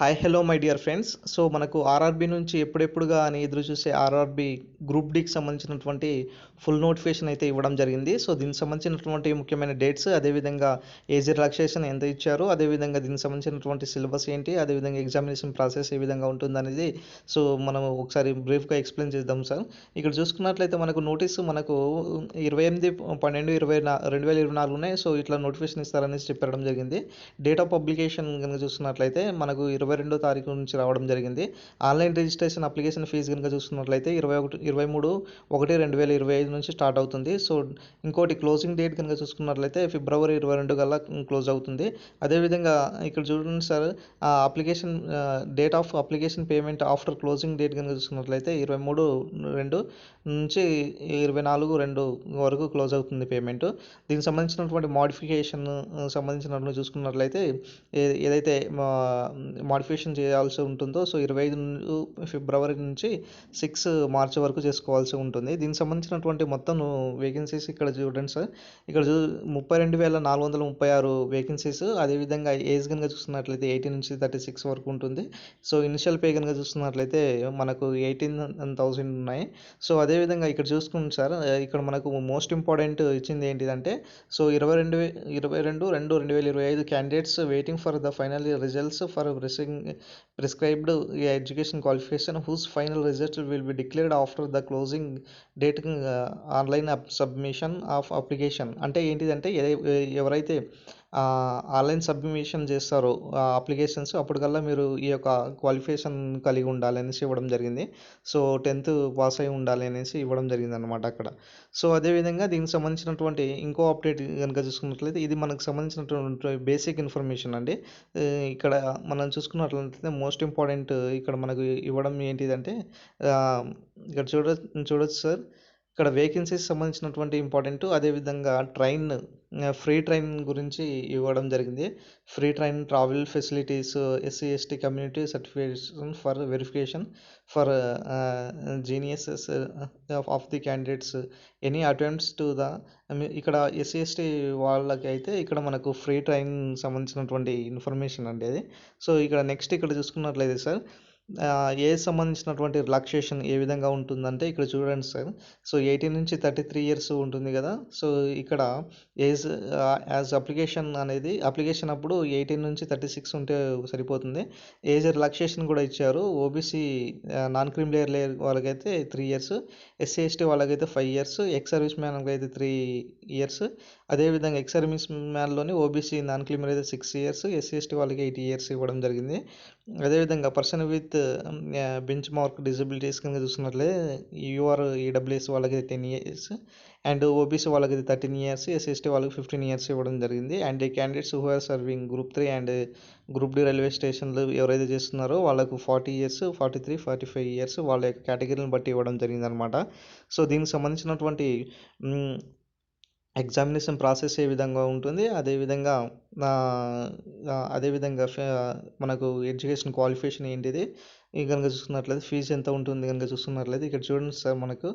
Hi hello my dear friends so మనకు RRB నుంచి ఎప్పుడెప్పుడుగా అని ఎదురు చూసే ఆర్ఆర్బి గ్రూప్ డికి సంబంధించినటువంటి ఫుల్ నోటిఫికేషన్ అయితే ఇవ్వడం జరిగింది. సో దీనికి సంబంధించినటువంటి ముఖ్యమైన డేట్స్ అదేవిధంగా ఏజ్ రిలాక్సేషన్ ఎంత ఇచ్చారు అదేవిధంగా దీనికి సంబంధించినటువంటి సిలబస్ ఏంటి అదేవిధంగా ఎగ్జామినేషన్ ప్రాసెస్ ఏ విధంగా ఉంటుందనేది సో మనం ఒకసారి బ్రీఫ్గా ఎక్స్ప్లెయిన్ చేద్దాం సార్ ఇక్కడ చూసుకున్నట్లయితే మనకు నోటీసు మనకు ఇరవై ఎనిమిది పన్నెండు ఇరవై నా రెండు వేల ఇరవై నాలుగునే సో ఇట్లా నోటిఫికేషన్ ఇస్తారనేసి చెప్పడం జరిగింది. డేట్ ఆఫ్ పబ్లికేషన్ కనుక చూసుకున్నట్లయితే మనకు ఇరవై ఇరవై రెండో తారీఖు నుంచి రావడం జరిగింది. ఆన్లైన్ రిజిస్ట్రేషన్ అప్లికేషన్ ఫీజు కనుక చూసుకున్నట్లయితే ఇరవై ఒకటి ఇరవై మూడు ఒకటి రెండు వేల ఇరవై ఐదు నుంచి స్టార్ట్ అవుతుంది. సో ఇంకోటి క్లోజింగ్ డేట్ కనుక చూసుకున్నట్లయితే ఫిబ్రవరి ఇరవై రెండు కల్లా క్లోజ్ అవుతుంది. అదేవిధంగా ఇక్కడ చూడండి సార్ ఆ application date of application payment after closing date కనుక చూసుకున్నట్లయితే ఇరవై మూడు రెండు నుంచి ఇరవై నాలుగు రెండు వరకు క్లోజ్ అవుతుంది పేమెంట్. దీనికి సంబంధించినటువంటి మాడిఫికేషన్ సంబంధించినటువంటి చూసుకున్నట్లయితే ఏదైతే ఏదైతే మాడిఫికేషన్ చేయాల్సి ఉంటుందో సో ఇరవై ఐదు ఫిబ్రవరి నుంచి సిక్స్ మార్చ్ వరకు చేసుకోవాల్సి ఉంటుంది. దీనికి సంబంధించినటువంటి మొత్తం వేకెన్సీస్ ఇక్కడ చూడండి సార్. ఇక్కడ చూ ముప్పై రెండు వేల నాలుగు వందల ముప్పై ఆరు వేకెన్సీస్ అదేవిధంగా ఏజ్ కనుక చూస్తున్నట్లయితే ఎయిటీన్ నుంచి థర్టీ సిక్స్ వరకు ఉంటుంది. సో ఇనిషియల్ పే కనుక చూస్తున్నట్లయితే మనకు ఎయిటీన్ థౌసండ్ ఉన్నాయి. సో అదేవిధంగా ఇక్కడ చూసుకుని సార్ ఇక్కడ మనకు మోస్ట్ ఇంపార్టెంట్ ఇచ్చింది ఏంటిదంటే సో ఇరవై రెండు ఇరవై రెండు రెండు రెండు వేల ఇరవై ఐదు candidates waiting for the final results for prescribed education qualification whose final result will be declared after the closing date online submission of application అంటే ఏంటిదంటే ఎవరైతే ఆన్లైన్ సబ్మిషన్ చేస్తారు అప్లికేషన్స్. అప్పటికల్లా మీరు ఈ యొక్క క్వాలిఫికేషన్ కలిగి ఉండాలి అనేసి ఇవ్వడం జరిగింది. సో టెన్త్ పాస్ అయి ఉండాలి అనేసి ఇవ్వడం జరిగింది అనమాట అక్కడ. సో అదేవిధంగా దీనికి సంబంధించినటువంటి ఇంకో అప్డేట్ కనుక చూసుకున్నట్లయితే ఇది మనకు సంబంధించినటువంటి బేసిక్ ఇన్ఫర్మేషన్ అండి. ఇక్కడ మనం చూసుకున్నట్లయితే మోస్ట్ ఇంపార్టెంట్ ఇక్కడ మనకు ఇవ్వడం ఏంటిదంటే ఇక్కడ చూడ చూడొచ్చు సార్. ఇక్కడ వేకెన్సీస్ సంబంధించినటువంటి ఇంపార్టెంట్ అదేవిధంగా ట్రైన్ ఫ్రీ ట్రైన్ గురించి ఇవ్వడం జరిగింది. Free train travel facilities SC ST community certification for verification for geniuses of the candidates any attempts to the ఇక్కడ ఎస్సీ ఎస్టీ వాళ్ళకి అయితే ఇక్కడ మనకు ఫ్రీ ట్రైన్ సంబంధించినటువంటి ఇన్ఫర్మేషన్ అండి అది. సో ఇక్కడ నెక్స్ట్ ఇక్కడ చూసుకున్నట్లయితే సార్ ఏజ్ సంబంధించినటువంటి రిలాక్సేషన్ ఏ విధంగా ఉంటుందంటే ఇక్కడ చూడండి సార్ సో ఎయిటీన్ నుంచి థర్టీ త్రీ ఇయర్స్ ఉంటుంది కదా. సో ఇక్కడ ఏజ్ యాజ్ అప్లికేషన్ అనేది అప్లికేషన్ అప్పుడు ఎయిటీన్ నుంచి థర్టీ సిక్స్ ఉంటే సరిపోతుంది. ఏజ్ రిలాక్సేషన్ కూడా ఇచ్చారు. OBC non cream layer layer వాళ్ళకైతే త్రీ ఇయర్స్ ఎస్సీ ఎస్టీ వాళ్ళకైతే ఫైవ్ ఇయర్స్ ఎక్స్ సర్వీస్ మ్యాన్కి అయితే త్రీ ఇయర్స్ అదేవిధంగా ఎక్స్ సర్వీస్ మ్యాన్లోని ఓబీసీ నాన్ క్రీమర్ అయితే సిక్స్ ఇయర్స్ ఎస్సీ ఎస్టీ వాళ్ళకి ఎయిట్ ఇయర్స్ ఇవ్వడం జరిగింది. అదేవిధంగా person with bench mark disabilities కింద చూసినట్లే యూఆర్ ఈడబ్ల్యూఎస్ వాళ్ళకి టెన్ ఇయర్స్ అండ్ ఓబీసీ వాళ్ళకి థర్టీన్ ఇయర్స్ ఎస్ఎస్టీ వాళ్ళకి ఫిఫ్టీన్ ఇయర్స్ ఇవ్వడం జరిగింది. And candidates who are serving group three and group D railway స్టేషన్లు ఎవరైతే చేస్తున్నారో వాళ్ళకు forty years forty three forty five years వాళ్ళ యొక్క కేటగిరీని బట్టి ఇవ్వడం జరిగిందనమాట. సో దీనికి సంబంధించినటువంటి ఎగ్జామినేషన్ ప్రాసెస్ ఏ విధంగా ఉంటుంది అదేవిధంగా అదేవిధంగా మనకు ఎడ్యుకేషన్ క్వాలిఫికేషన్ ఏంటిది ఈ కనుక చూసుకున్నట్లయితే ఫీజు ఎంత ఉంటుంది కనుక చూసుకున్నట్లయితే ఇక్కడ చూడండి సార్ మనకు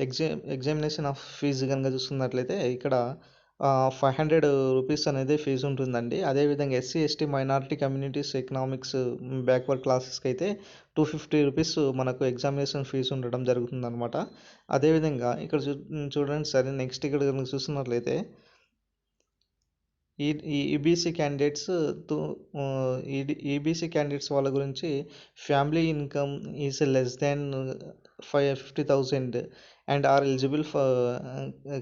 ఎగ్జామ్ ఎగ్జామినేషన్ ఆఫ్ ఫీజు కనుక చూసుకున్నట్లయితే ఇక్కడ ఫైవ్ హండ్రెడ్ రూపీస్ అనేది ఫీజు ఉంటుందండి. అదేవిధంగా SC ST minority communities economics backward క్లాసెస్కి అయితే టూ ఫిఫ్టీ రూపీస్ మనకు ఎగ్జామినేషన్ ఫీజు ఉండడం జరుగుతుందన్నమాట. అదేవిధంగా ఇక్కడ చూ చూడండి సరే నెక్స్ట్ ఇక్కడ కనుక చూస్తున్నట్లయితే ఈ ఈబీసీ క్యాండిడేట్స్ ఈబీసీ క్యాండిడేట్స్ వాళ్ళ గురించి family income is less than five fifty thousand and are eligible for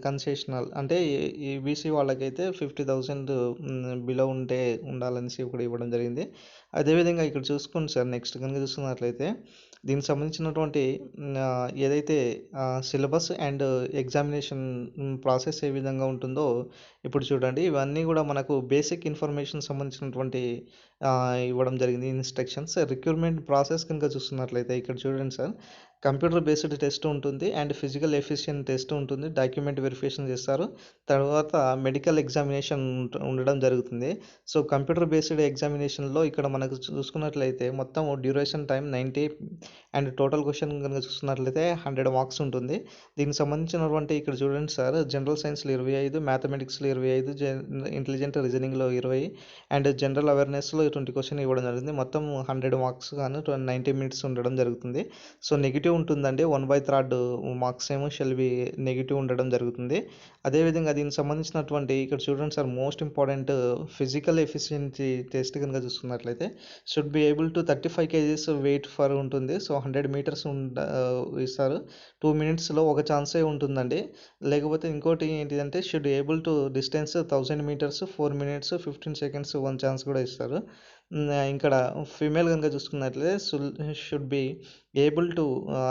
concessional. అంటే బీసీ వాళ్ళకైతే ఫిఫ్టీ థౌజండ్ బిలో ఉంటే ఉండాలనేసి ఇక్కడ ఇవ్వడం జరిగింది. అదేవిధంగా ఇక్కడ చూసుకోండి సార్ నెక్స్ట్ కనుక చూసుకున్నట్లయితే దీనికి సంబంధించినటువంటి ఏదైతే సిలబస్ అండ్ ఎగ్జామినేషన్ ప్రాసెస్ ఏ విధంగా ఉంటుందో ఇప్పుడు చూడండి ఇవన్నీ కూడా మనకు బేసిక్ ఇన్ఫర్మేషన్ సంబంధించినటువంటి ఇవ్వడం జరిగింది ఇన్స్ట్రక్షన్స్. రిక్రూట్మెంట్ ప్రాసెస్ కనుక చూస్తున్నట్లయితే ఇక్కడ చూడండి సార్ కంప్యూటర్ బేస్డ్ టెస్ట్ ఉంటుంది అండ్ ఫిజికల్ ఎఫిషియన్ టెస్ట్ ఉంటుంది డాక్యుమెంట్ వెరిఫికేషన్ చేస్తారు. తర్వాత మెడికల్ ఎగ్జామినేషన్ ఉండడం జరుగుతుంది. సో కంప్యూటర్ బేస్డ్ ఎగ్జామినేషన్లో ఇక్కడ మనకు చూసుకున్నట్లయితే మొత్తం duration time ninety and total question కనుక చూసుకున్నట్లయితే హండ్రెడ్ మార్క్స్ ఉంటుంది. దీనికి సంబంధించినటువంటి ఇక్కడ చూడండి సార్ జనరల్ సైన్స్లో ఇరవై ఐదు మ్యాథమెటిక్స్లో ఇరవై ఐదు ఇంటెలిజెంట్ రీజనింగ్లో ఇరవై అండ్ జనరల్ అవేర్నెస్లో ట్వంటీ క్వశ్చన్ ఇవ్వడం జరిగింది. మొత్తం హండ్రెడ్ మార్క్స్ కానీ నైంటీ మినిట్స్ ఉండడం జరుగుతుంది. సో నెగిటివ్ ఉంటుందండి. వన్ బై థర్డ్ మార్క్స్ ఏమో షెల్ బి నెగిటివ్ ఉండడం జరుగుతుంది. అదేవిధంగా దీనికి సంబంధించినటువంటి ఇక్కడ చూడండి sir most important physical efficiency test కనుక చూసుకున్నట్లయితే should be able to thirty five kgs weight for ఉంటుంది సో హండ్రెడ్ మీటర్స్ ఇస్తారు. టూ మినిట్స్లో ఒక ఛాన్సే ఉంటుందండి. లేకపోతే ఇంకోటి ఏంటిదంటే should able to distance thousand metres four minutes fifteen seconds one chance కూడా ఇస్తారు. ఇక్కడ ఫీమేల్ కనుక చూసుకున్నట్లయితే should should be able to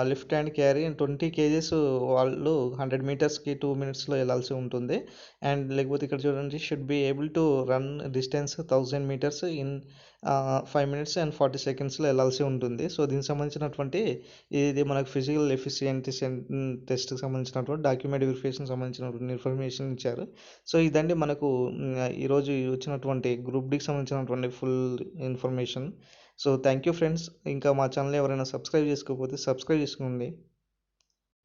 lift and carry twenty kgs వాళ్ళు హండ్రెడ్ మీటర్స్కి టూ మినిట్స్లో వెళ్ళాల్సి ఉంటుంది. అండ్ లేకపోతే ఇక్కడ చూడండి should be able to run distance thousand metres in five minutes and forty సెకండ్స్లో వెళ్ళాల్సి ఉంటుంది. సో దీనికి సంబంధించినటువంటి ఇది మనకు ఫిజికల్ ఎఫిషియన్సీ టెస్ట్కి సంబంధించినటువంటి డాక్యుమెంట్ వెరిఫికేషన్ సంబంధించినటువంటి ఇన్ఫర్మేషన్ ఇచ్చారు. సో ఇదండి మనకు ఈరోజు వచ్చినటువంటి గ్రూప్ డికి సంబంధించినటువంటి full information. So thank you friends. ఇంకా మా ఛానల్ ఎవరైనా సబ్స్క్రైబ్ చేసుకోకపోతే సబ్స్క్రైబ్ చేసుకోండి.